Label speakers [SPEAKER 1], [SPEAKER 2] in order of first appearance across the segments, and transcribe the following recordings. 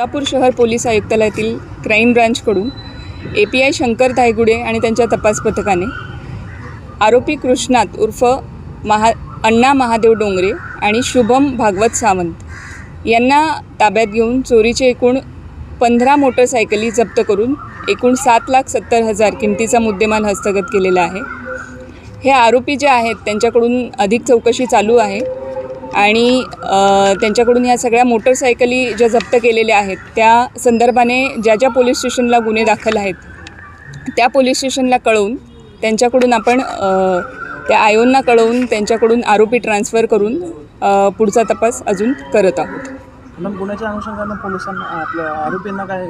[SPEAKER 1] सोलापूर शहर पोलीस आयुक्तालयातील crime ब्रांचकडून A P I Shankar Dhaygude आणि त्यांच्या तपास पथकाने आरोपी कृष्णात उर्फ महा अण्णा महादेव डोंगरे आणि शुभम भागवत सावंत यांना ताब्यात घेऊन चोरीचे एकूण पंधरा मोटरसायकली जप्त करून एकूण सात लाख सत्तर हजार किमतीचा मुद्देमाल हस्तगत केलेला आहे. हे आरोपी जे आहेत त्यांच्याकडून अधिक चौकशी चालू आहे. आणि त्यांच्याकडून ह्या सगळ्या मोटरसायकली ज्या जप्त केलेल्या आहेत त्या संदर्भाने ज्या ज्या पोलीस स्टेशनला गुन्हे दाखल आहेत त्या पोलीस स्टेशनला कळवून त्यांच्याकडून आपण त्या आयोंना कळवून त्यांच्याकडून आरोपी ट्रान्सफर करून पुढचा तपास अजून करत आहोत.
[SPEAKER 2] मॅडम गुन्ह्याच्या अनुषंगानं पोलिसांना आपल्या आरोपींना काय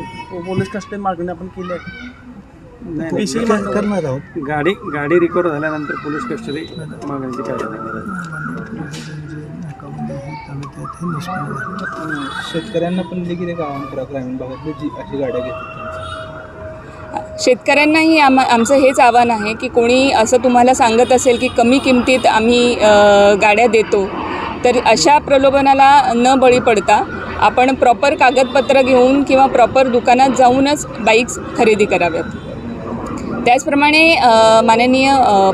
[SPEAKER 2] पोलीस कस्टडी मागणी आपण केली आहे?
[SPEAKER 3] करणार आहोत.
[SPEAKER 4] गाडी गाडी रिकवर झाल्यानंतर पोलीस कस्टडी मागण्याची काय
[SPEAKER 3] शेतकऱ्यांना पण देखील एक आव्हान करा ग्रामीण भागातली जी अशी गाड्या घेतात
[SPEAKER 1] शेतकऱ्यांनाही आम आमचं हेच आव्हान आहे की कोणी असं तुम्हाला सांगत असेल की कमी किमतीत आम्ही गाड्या देतो तर अशा प्रलोभनाला न बळी पडता आपण प्रॉपर कागदपत्र घेऊन किंवा प्रॉपर दुकानात जाऊनच बाईक्स खरेदी कराव्यात. त्याचप्रमाणे माननीय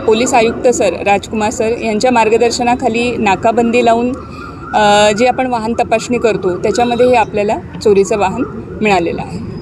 [SPEAKER 1] पोलीस आयुक्त सर राजकुमार सर यांच्या मार्गदर्शनाखाली नाकाबंदी लावून जी आपण वाहन तपासणी करतो त्याच्यामध्येही आपल्याला चोरीचं वाहन मिळालेलं आहे.